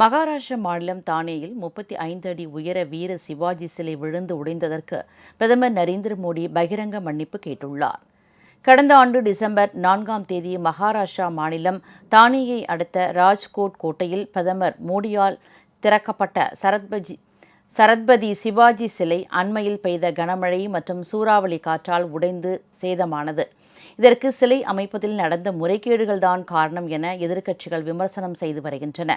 மகாராஷ்டிர மாநிலம் தானேயில் முப்பத்தி ஐந்து அடி உயர வீர சிவாஜி சிலை விழுந்து உடைந்ததற்கு பிரதமர் நரேந்திர மோடி பகிரங்க மன்னிப்பு கேட்டுள்ளார். கடந்த ஆண்டு டிசம்பர் நான்காம் தேதி மகாராஷ்டிரா மாநிலம் தானேயை அடுத்த ராஜ்கோட் கோட்டையில் பிரதமர் மோடியால் திறக்கப்பட்ட சரத்பஜி சரத்பதி சிவாஜி சிலை அண்மையில் பெய்த கனமழை மற்றும் சூறாவளி காற்றால் உடைந்து சேதமானது. இதற்கு சிலை அமைப்பதில் நடந்த முறைகேடுகள்தான் காரணம் என எதிர்க்கட்சிகள் விமர்சனம் செய்து வருகின்றன.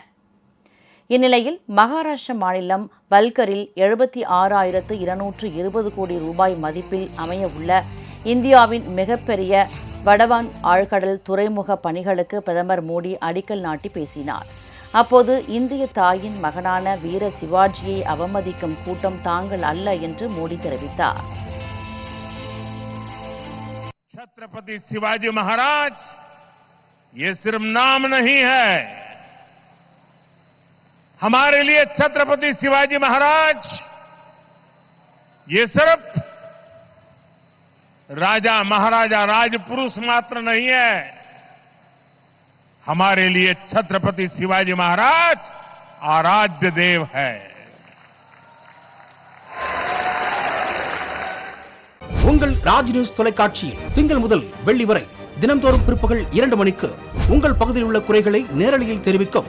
இந்நிலையில் மகாராஷ்டிர மாநிலம் பல்கரில் எழுபத்தி ஆறாயிரத்து இருநூற்று இருபது கோடி ரூபாய் மதிப்பில் அமைய உள்ள இந்தியாவின் மிகப்பெரிய வடவான் ஆழ்கடல் துறைமுக பணிகளுக்கு பிரதமர் மோடி அடிக்கல் நாட்டி பேசினார் அப்போது இந்திய தாயின் மகனான வீர சிவாஜியை அவமதிக்கும் கூட்டம் தாங்கள் அல்ல என்று மோடி தெரிவித்தார் छत्रपति शिवाजी महाराज ये सिर्फ नाम नहीं है हमारे लिए छत्रपति शिवाजी महाराज ये सिर्फ राजा महाराजा राजपुरुष मात्र नहीं है हमारे लिए छत्रपति शिवाजी महाराज आराध्य देव है உங்கள் ராஜ் நியூஸ் தொலைக்காட்சியில் திங்கள் முதல் வெள்ளி வரை தினம்தோறும் பிற்பகல் இரண்டு மணிக்கு உங்கள் பகுதியில் உள்ள குறைகளை நேரலையில் தெரிவிக்கும்